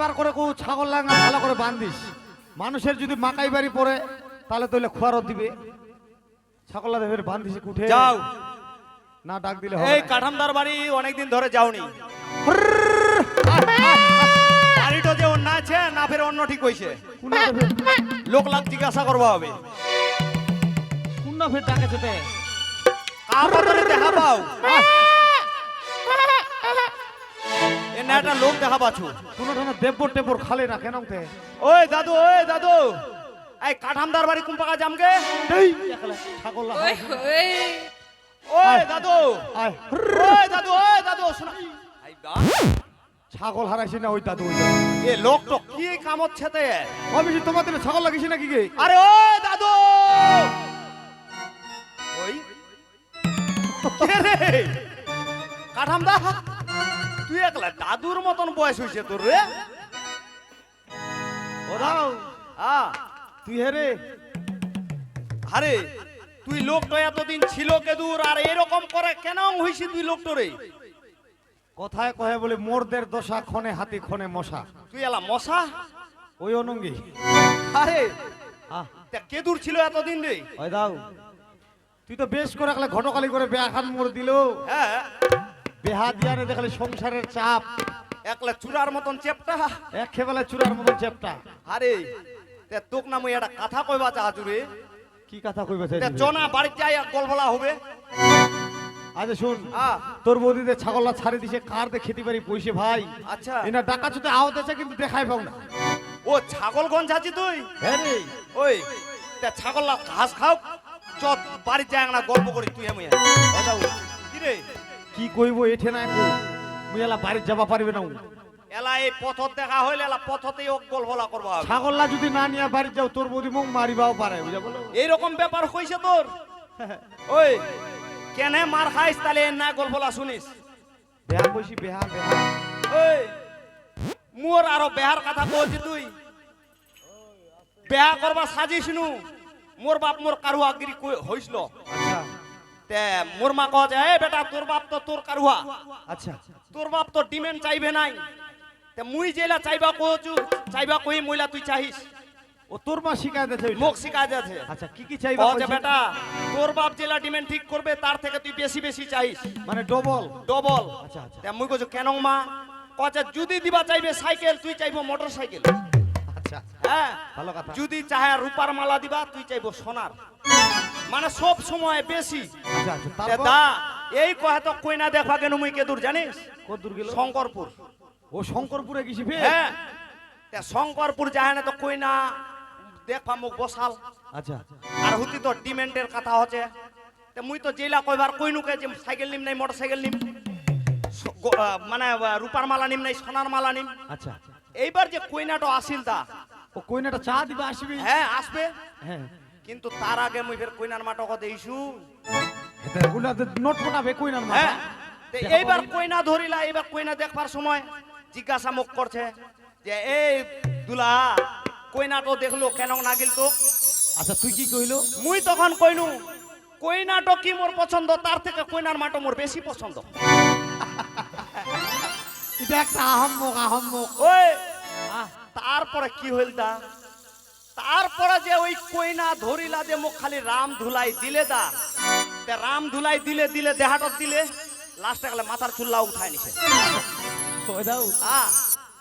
বারবার করে কো ছাগল লাঙ্গা ভালো করে বান্ধিস। মানুষের যদি মাকাই বাড়ি পড়ে তাহলে তৈলে খোয়ারও দিবে। ছাগল লাদে ফের বান্ধিস উঠে যাও। না ডাক দিলে এই কাঠামদার বাড়ি অনেকদিন ধরে যাওনি। বাড়িটা যে অন্য আছে না ফের অন্য ঠিক হইছে। লোক লাগ জিজ্ঞাসা করবা হবে। কুন্না ফের ডাকে তে। কাপড়ে দেখা পাও? একটা লোক দেখা পাচ্ছ? কোনো ধরনের দেব্বর টেব্বর খালে না কেন তে? ওই দাদু ওই দাদু। এই কাঠামদার বাড়ি কোন পাকা জামকে? এই! ছাগল ওই ওই। ওই দাদু। ওই দাদু ওই দাদু শোনা। ছাগল হারাইছে না ওই দাদু এ লোক তো কি কাম হচ্ছে তে তোমাদের ছাগল লাগিছে নাকি গে? আরে ওই দাদু। ওই? কে রে? কাঠামদা? তুই একলা দাদুর মতন বয়স হয়েছে তোর রে? ও দাও আ তুই হে রে? আরে তুই লোক লোকটা এতদিন ছিল কেদুর আর এরকম করে কেন হইছি তুই লোকটো রে? কথায় কহে বলে মোরদের দশা ক্ষণে হাতি ক্ষণে মশা। তুই এলা মশা? ওই অনঙ্গি। আরে তা কেদুর ছিল এতদিন রে? ওই দাও তুই তো বেশ করে একলা ঘটকালি করে বেহা খান মোর দিল। হ্যাঁ বেহা দিয়ানে দেখলে সংসারের চাপ। একলা চূড়ার মতন চেপটা। এক খেবেলা চূড়ার মতন চেপটা। আরে তে তোক না মুই একটা কথা কইবা চাহাতু রে কি কথা কইবে তে চনা বাড়িতে যাই গলবলা হবে। আচ্ছা শুন। তোর বৌদিতে ছাগলটা ছাড়ি দিছে কার দে খেতে পারি পয়সে ভাই? আচ্ছা। এনা ডাকা চুতে আওত আছে কিন্তু দেখাই পাও না। ও ছাগল গঞ্জ আছি তুই? হ্যাঁ রে। ওই তে ছাগল ঘাস খাও। চ বাড়িতে যাই না গল্প করি তুই আমি কইব এঠে না মুই এলা বাড়ি যাবা পারবে না এলা এই পথত দেখা হইলে এলা পথতেই ও গলবলা করবা হবে। ছাগললা যদি না নিয়ে বাড়ি যাও তোর বৌদি মুখ মারিবাও পারে বুঝা বলো? এইরকম ব্যাপার হইছে তোর? ওই কেনে মার খাইস এর না গল্পলা শুনিস? বেহা কইছি বেহা বেহা ওই মোর আরও বেহার কথা বলছি তুই। বেহা করবা সাজিস নু। মোর বাপ মোর কারু আগিরি হইছিল তে মোর মা কহ এ বেটা তোর বাপ তো তোর কারুয়া। আচ্ছা। তোর বাপ তো ডিমেন্ড চাইবে নাই। তে মুই জেলা চাইবা কহছু চাইবা কই মইলা তুই চাহিস? ও তোর মা শিখাই দেছে মুখ শিকায় যাচ্ছে আচ্ছা কি কি চাইবা কইছে? বেটা তোর বাপ জেলা ডিমেন্ড ঠিক করবে তার থেকে তুই বেশি বেশি চাইস মানে ডবল? ডবল। আচ্ছা আচ্ছা। তে মুই কইছো কেন মা? কচা যদি দিবা চাইবে সাইকেল তুই চাইব মোটর সাইকেল আচ্ছা। হ্যাঁ। ভালো কথা। যদি চাহে রূপার মালা দিবা তুই চাইব সোনার। মানে সব সময় বেশি। আচ্ছা আচ্ছা দা এই কথা তো কইনা দেখবা কেন মুই কে দূর জানিস? কত দূর গেল? শঙ্করপুর। ও শঙ্করপুরে গেছি হ্যাঁ। তে শঙ্করপুর যায় না তো কইনা দেখবা মুখ বসাল। আচ্ছা। আর হুতি তো ডিমেন্ডের কথা হচ্ছে। তে মুই তো জেলা কইবার কইনুকে যে সাইকেল নিম নাই মোটর সাইকেল নিম মানে রূপার মালা নিম নাই সোনার মালা নিম? আচ্ছা। এইবার যে কইনাটা আসিল তা ও কইনাটা চা দিবা আসবি? হ্যাঁ আসবে। হ্যাঁ। কিন্তু তার আগে মুই ফের কইনার মাটক দেইছু এটা গুলা নোট পটাবে কইনার মা হ্যাঁ তে এইবার কইনা ধরিলা এইবার কইনা দেখবার সময় জিজ্ঞাসা মুখ করছে যে এই দুলা কইনা তো দেখল কেন নাগিল তো আচ্ছা তুই কি কইলো? মুই তখন কইনু কইনাটো কি মোর পছন্দ? তার থেকে কইনার মাটো মোর বেশি পছন্দ। এটা একটা আহম্মক আহম্মক। ওই তারপরে কি হইল দা তারপরে যে ওই কইনা ধরিলা যে মোক খালি রাম ধুলাই দিলে দা। তে রাম ধুলাই দিলে দিলে দেহাটত দিলে লাস্টে গেলে মাথার চুল্লা উঠায় নিছে। ওই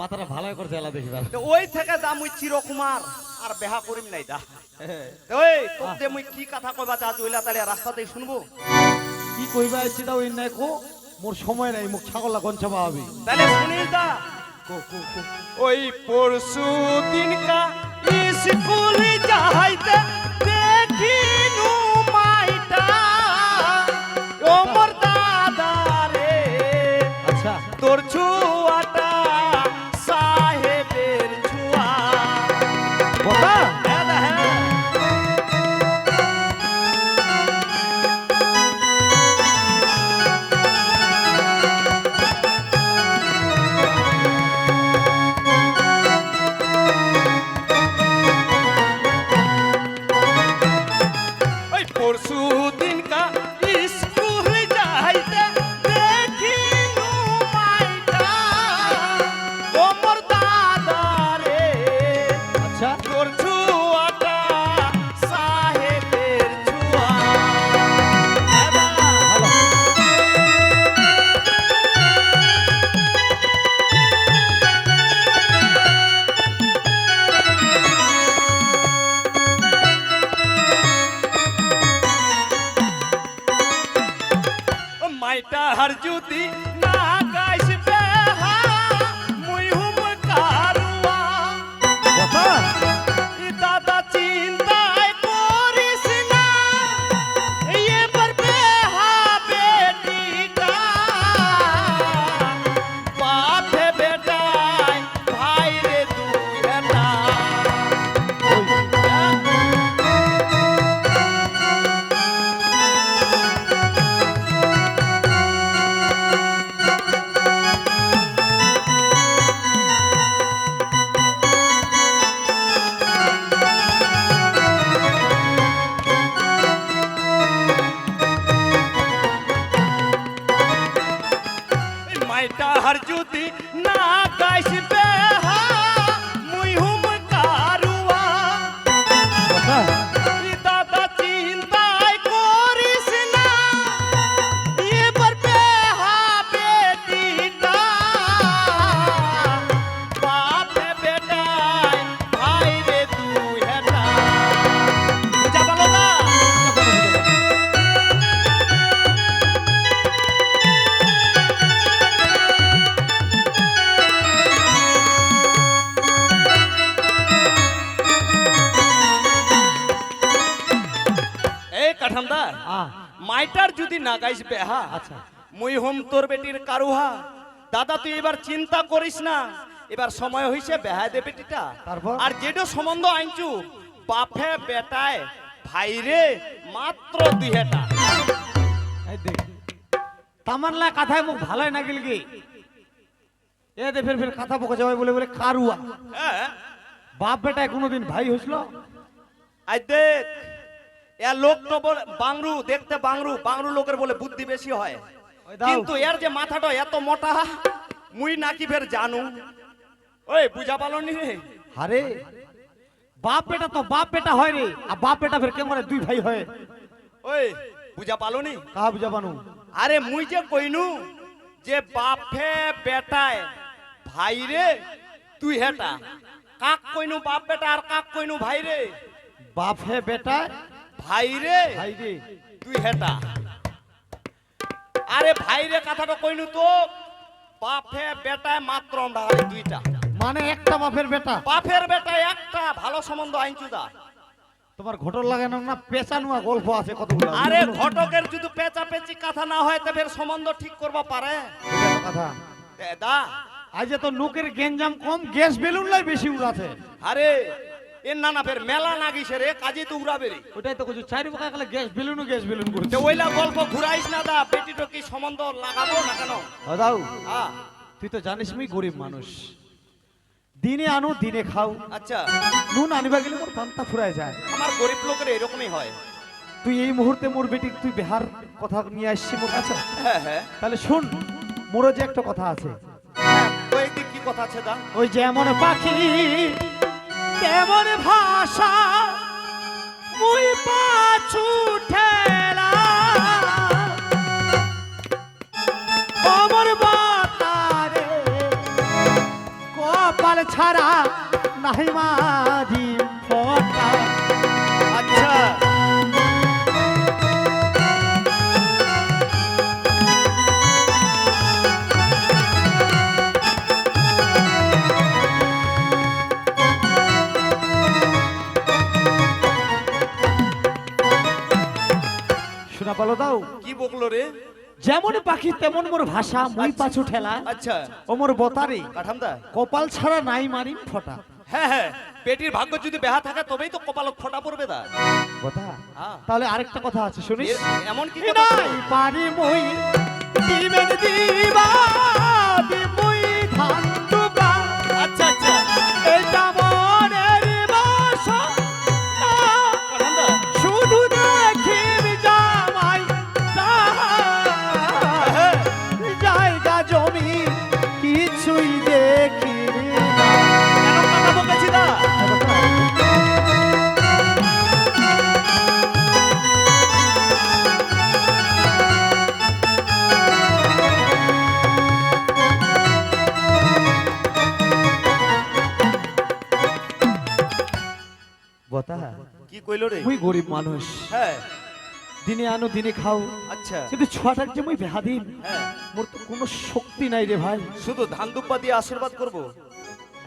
মাথাটা ভালো করছে এলা দেখি ওই থেকে দা মুই চিরকুমার আর বেহা করিম নাই দা। ওই তোকে মুই কি কথা কইবা চা চইলা তাহলে রাস্তাতেই শুনব। কি কইবা আইছি দাও ইন নাই কো মোর সময় নাই মুখ ছাগলা গঞ্চবা হবে তাহলে শুনিস দা। ওই পরশু দিনকা স্কুল যাইতে মাইটার যদি না গাইস বেহা মুই হুম কারুয়া। কথা কাঠামদার। মাইটার যদি না গাইস বেহা আচ্ছা। মুই হোম তোর বেটির কারুহা। দাদা তুই এবার চিন্তা করিস না। এবার সময় হইছে বেহা দে বেটিটা? আর যেটা সম্বন্ধ আনছু বাপে বেটায় ভাইরে মাত্র দুই হেটা। এই দেখ তামান্লা কথায় মুখ ভালোই না গেল কি এ দে ফের ফের কথা বকে যাবে বলে বলে কারুয়া। হ্যাঁ। বাপ বেটায় কোনোদিন ভাই হইছিল আই দেখ এর লোক তো বলে বাংরু দেখতে বাংরু বাংরু লোকের বলে বুদ্ধি বেশি হয়। কিন্তু এর যে মাথাটা এত মোটা মুই নাকি ফের জানু। ওই বুঝা পালনি রে আরে বাপ বেটা তো বাপ বেটা হয় রে আর বাপ বেটা ফের কেমন দুই ভাই হয়। ওই বুঝা পালনি কাহা বুঝাবানু আরে মুই যে কইনু যে বাপে বেটায় ভাই রে তুই হেটা। কাক কইনু বাপ বেটা আর কাক কইনু ভাই রে? বাপ হে বেটা ভাই রে। ভাই রে। তুই হেটা। আরে ভাই রে কথাটা কইনু তো। বাপে বেটায় মাত্র আমরা দুইটা। মানে একটা বাপের বেটা। বাপের বেটায় একটা ভালো সম্বন্ধ আইনচুদা তোমার ঘটর লাগানো না পেঁচানুয়া গল্প আছে কতগুলো? আরে ঘটকের যদি পেঁচা পেঁচি কথা না হয় তবে সম্বন্ধ ঠিক করবা পারে। কথা। দা আজ তো লোকের গেঞ্জাম কম গ্যাস বেলুন লাই বেশি উড়াছে আরে এর না না ফের মেলা না রে কাজে তো উড়াবে রে। ওটাই তো কিছু চারি বাকা গেলে গ্যাস বেলুনও গ্যাস বেলুন করছে। ওইলা গল্প ঘুরাইস না দা পেটিটো কি সম্বন্ধ লাগাবো না কেন? দাও হ্যাঁ। তুই তো জানিস আমি গরিব মানুষ। দিনে আনো দিনে খাও। আচ্ছা। নুন আনিবা গেলে মোর পান্তা ফুরায় যায়। আমার গরিব লোকের এরকমই হয়। তুই এই মুহূর্তে মোর বেটি তুই বিহার কথা নিয়ে আসছি মোর কাছে? হ্যাঁ হ্যাঁ। তাহলে শুন মোরও যে একটা কথা আছে। হ্যাঁ, কয়েকদিন কি কথা আছে দা? ওই যেমন পাখি তেমন ভাষা? মুই পাছু কপাল ছাড়া নাহি মাঝি। দাও? কি বকলো রে? যেমন পাখি তেমন মোর ভাষা মুই পাছু ঠেলা। আচ্ছা। ও মোর বতারে। কপাল ছাড়া নাই মারি ফটা। হ্যাঁ হ্যাঁ। পেটির ভাগ্য যদি বেহা থাকে তবেই তো কপাল ফটা পড়বে দা। কথা হ্যাঁ। তাহলে আরেকটা কথা আছে শুনিস? এমন কি কথা পারি মই দিবেন দিবা। কইলো রে। মুই গরিব মানুষ। হ্যাঁ। দিনে আনো দিনে খাও। আচ্ছা। কিন্তু ছুয়াটার যে মুই বেহা দিন হ্যাঁ। মোর তো কোনো শক্তি নাই রে ভাই। শুধু ধান দুব্বা দিয়ে আশীর্বাদ করব?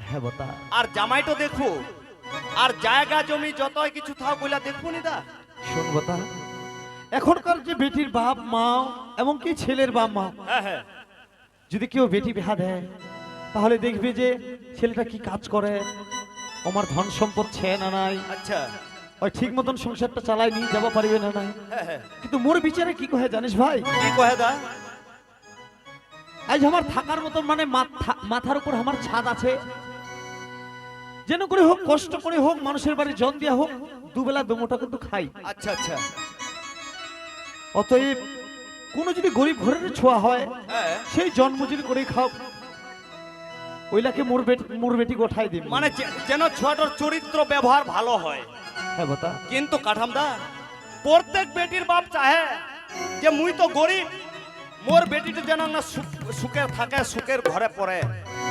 হ্যাঁ বতা। আর জামাইটো দেখব আর জায়গা জমি যতই কিছু থাক বইলা দেখব নি দা? শোন বতা এখনকার যে বেটির বাপ মা এমনকি ছেলের বাপ মা হ্যাঁ হ্যাঁ। যদি কেউ বেটি বিহা দেয় তাহলে দেখবে যে ছেলেটা কি কাজ করে আমার ধন সম্পদ ছে না নাই। আচ্ছা। ওই ঠিক মতন সংসারটা চালাই নিয়ে যাবা পারবে না নাই? কিন্তু মোর বিচারে কি কহে জানিস ভাই? কি কহে দা? আজ আমার থাকার মতন মানে মাথার উপর আমার ছাদ আছে। যেন করে হোক কষ্ট করে হোক মানুষের বাড়ি জন দিয়া হোক দুবেলা দুমোটা কিন্তু খাই। আচ্ছা আচ্ছা। অতএব কোনো যদি গরিব ঘরের ছোঁয়া হয় হ্যাঁ। সেই জন্ম যদি করে খাও ওইলাকে মোর বেটি মোর বেটি গোঠাই দিবি। মানে যেন ছোয়াটার চরিত্র ব্যবহার ভালো হয়। হ্যাঁ বতা কিন্তু কাঠামদা প্রত্যেক বেটির বাপ চাহে যে মুই তো গরিব মোর বেটিটা যেন না সুখ- সুখের থাকে সুখের ঘরে পড়ে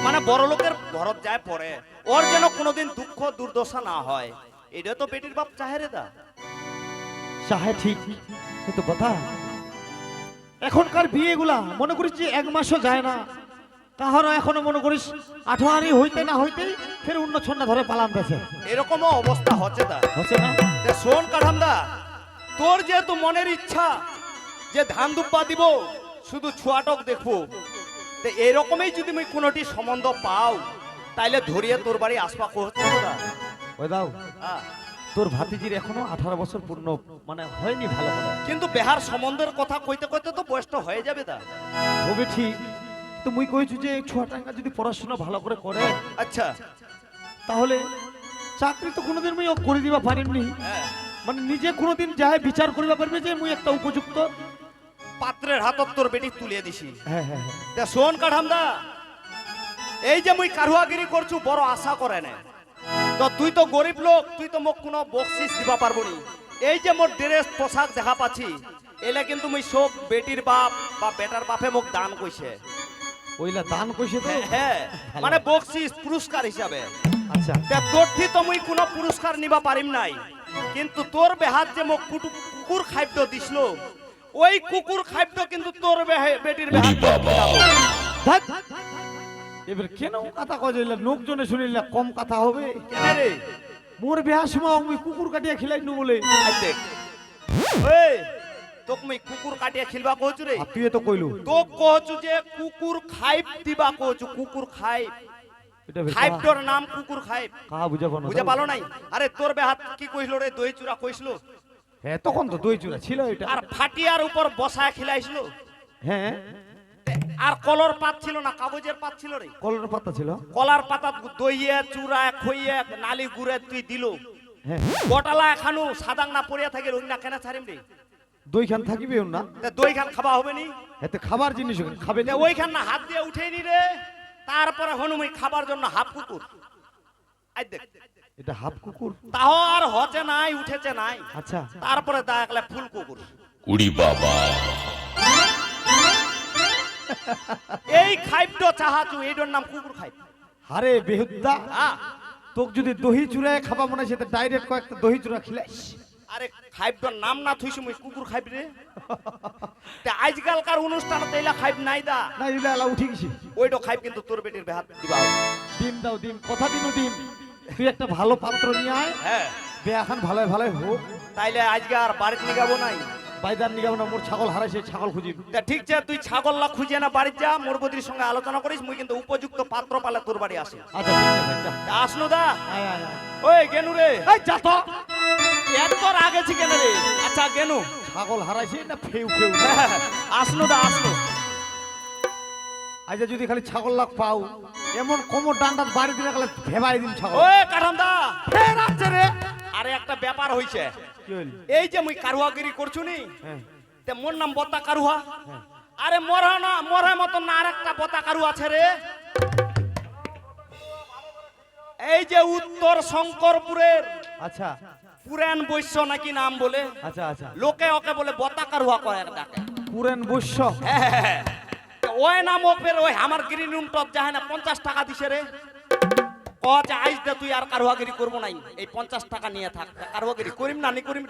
মানে বড় লোকের ঘরত যায় পড়ে ওর যেন কোনোদিন দুঃখ দুর্দশা না হয় এটা তো বেটির বাপ চাহে রে দা চাহে ঠিক কিন্তু কথা এখনকার বিয়েগুলা মনে করিস যে এক মাসও যায় না কাহারও এখনও মনে করিস আঠারো হইতে না হইতেই ফের অন্য ছন্না ধরে পালান দেছে এরকমও অবস্থা হচ্ছে দা হচ্ছে না? তে শোন কাঠামদা তোর যেহেতু মনের ইচ্ছা যে ধান দুব্বা দিব শুধু ছুয়াটক দেখব তে এরকমই যদি মুই কোনোটি সম্বন্ধ পাও তাইলে ধরিয়ে তোর বাড়ি আসবা করতে ওই দাও। তোর ভাতিজির এখনও আঠারো বছর পূর্ণ মানে হয়নি ভালো কিন্তু বেহার সম্বন্ধের কথা কইতে কইতে তো বয়সটা হয়ে যাবে দা হবে ঠিক তো মুই কইছু যে ছোয়াটাঙ্গা যদি পড়াশোনা ভালো করে করে আচ্ছা। তাহলে চাকরি তো কোনোদিন মুই করে দিবা পারিমনি। হ্যাঁ। মানে নিজে কোনোদিন যায় বিচার করিবা পারবে যে মুই একটা উপযুক্ত। পাত্রের হাতত তোর বেটি তুলিয়ে দিছি। হ্যাঁ হ্যাঁ হ্যাঁ। তে শোন কাঠামদা এই যে মুই কারুয়াগিরি করছু বড় আশা করে না তো তুই তো গরিব লোক তুই তো মোক কোনো বকশিস দিবা পারব নি। এই যে মোর ড্রেস পোশাক দেখা পাচ্ছি এলে কিন্তু মুই সব বেটির বাপ বা বেটার বাপে মোক দান কইছে। ওইলা দান কইছে তো? হ্যাঁ মানে বকশিস পুরস্কার হিসাবে। আচ্ছা। তে তোর থি তো মুই কোনো পুরস্কার নিবা পারিম নাই। কিন্তু তোর বেহাত যে মোক কুকুর খাদ্য দিছিল ওই কুকুর খাদ্য কিন্তু তোর বেটির বেহাত। এবার কেন কথা কয় লোকজনে শুনিলে কম কথা হবে? কেনে রে? মোর বিয়ার সময় আমি কুকুর কাটিয়া খিলাই নু বলে। আই দেখ। এই তোক মই কুকুর কাটিয়া খেলবা কহছু রে? তুই তো কইলু। তোক কহছু যে কুকুর খাইপ দিবা কহছু কুকুর খাইপ এটা বেশ খাইপটোর নাম কুকুর খাইপ কাহা বুঝাবো না। বুঝে পালো নাই? আরে তোর বেহাত কি কইছিল রে? দই কইছিল হ্যাঁ তখন তো দই চূড়া ছিল এটা। আর ফাটিয়ার উপর বসায় খিলাইছিল হ্যাঁ। আর কলর পাত ছিল না? কাগজের পাত ছিল রে? কলর পাতা ছিল। কলার পাতা দইয়ে চূড়া খইয়ে নালি গুড়ে তুই দিল। হ্যাঁ। বটালা এখানো সাদাং না পড়িয়া থাকে রঙ না কেন ছাড়িম রে? দই খান থাকিবে না। তা দই খান খাবা হবে নি? এতে খাবার জিনিস খাবে না ওইখান না হাত দিয়ে উঠে নি রে। তারপরে হনুমি খাবার জন্য হাফ কুকুর। আই দেখ। এটা হাফ কুকুর? তাও আর হচ্ছে নাই উঠেছে নাই। আচ্ছা। তারপরে দেখলে ফুল কুকুর। উড়ি বাবা। এই খাইপটো চাহাচু এইটার নাম কুকুর খাইপ। আরে বেহুদ্দা তোকে যদি দহি চূড়ায় খাবা মনে হয় সেটা ডাইরেক্ট কয়েকটা দহি চূড়া খিলাইস। আরে খাইপটোর নাম না থুইছি মুই কুকুর খাইব রে। তে আজকালকার অনুষ্ঠান তেলা খাইপ নাই দা। না ইলা লা উঠি গেছি। ওইটা খাইপ কিন্তু তোর বেটির বেহাত দিবা। ডিম দাও ডিম কথা দিনু ডিম। তুই একটা ভালো পাত্র নিয়ে আয়। হ্যাঁ। বেয়াখান ভালো ভালো হোক। তাইলে আজকে আর বাড়িতে নিগাবো নাই। বাইদার নিগাম না মোর ছাগল হারাইছে ছাগল খুঁজি। তা ঠিক আছে তুই ছাগল লা খুঁজে না বাড়িতে যা মোর বদির সঙ্গে আলোচনা করিস মুই কিন্তু উপযুক্ত পাত্র পালে তোর বাড়ি আসে। আচ্ছা আসনু দা। ওই গেনু রে। এই যা তো। এত তোর আগেছি কেন রে? আচ্ছা গেনু। ছাগল হারাইছে না ফেউ ফেউ? আসনু দা আসনু আজ যদি খালি ছাগল লাগ পাও এমন কোমর ডান্ডাত বাড়ি দিলে খালি ভেবাই দিন ছাগল। ওই কাঠাম দা। ফের আসছে রে। আরে একটা ব্যাপার হইছে। এই যে মুই কারুয়াগিরি করছু নি হ্যাঁ। তে মোর নাম বত্তা কারুয়া? আরে মরা না মরার মতন না আরেকটা বত্তা কারু আছে রে। এই যে উত্তর শঙ্করপুরের আচ্ছা। পুরান বৈশ্য নাকি নাম বলে? আচ্ছা আচ্ছা। লোকে ওকে বলে বতা কারুয়া কয় ডাকে। পুরেন বৈশ্য? হ্যাঁ, ওই নাম ওকে ওই আমার গ্রিন রুম টপ যায় না পঞ্চাশ টাকা দিছে রে। ক যে আইস দে তুই আর কারুয়াগিরি করব নাই। এই পঞ্চাশ টাকা নিয়ে থাক। তা কারুয়াগিরি করিম না নি করিম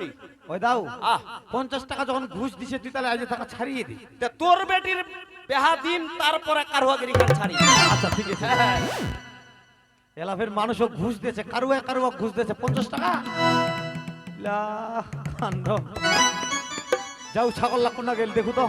ওই দাও আহ। পঞ্চাশ টাকা যখন ঘুষ দিছে তুই তাহলে আজ টাকা ছাড়িয়ে দি। তোর বেটির বেহা দিন তারপরে কারুয়াগিরি খান ছাড়ি। আচ্ছা ঠিক আছে। এলাফের মানুষও ঘুষ দিয়েছে কারুয়া কারুয়া ঘুষ দিয়েছে পঞ্চাশ টাকা? লা যাও ছাগল লাকুন না গেল দেখো তো।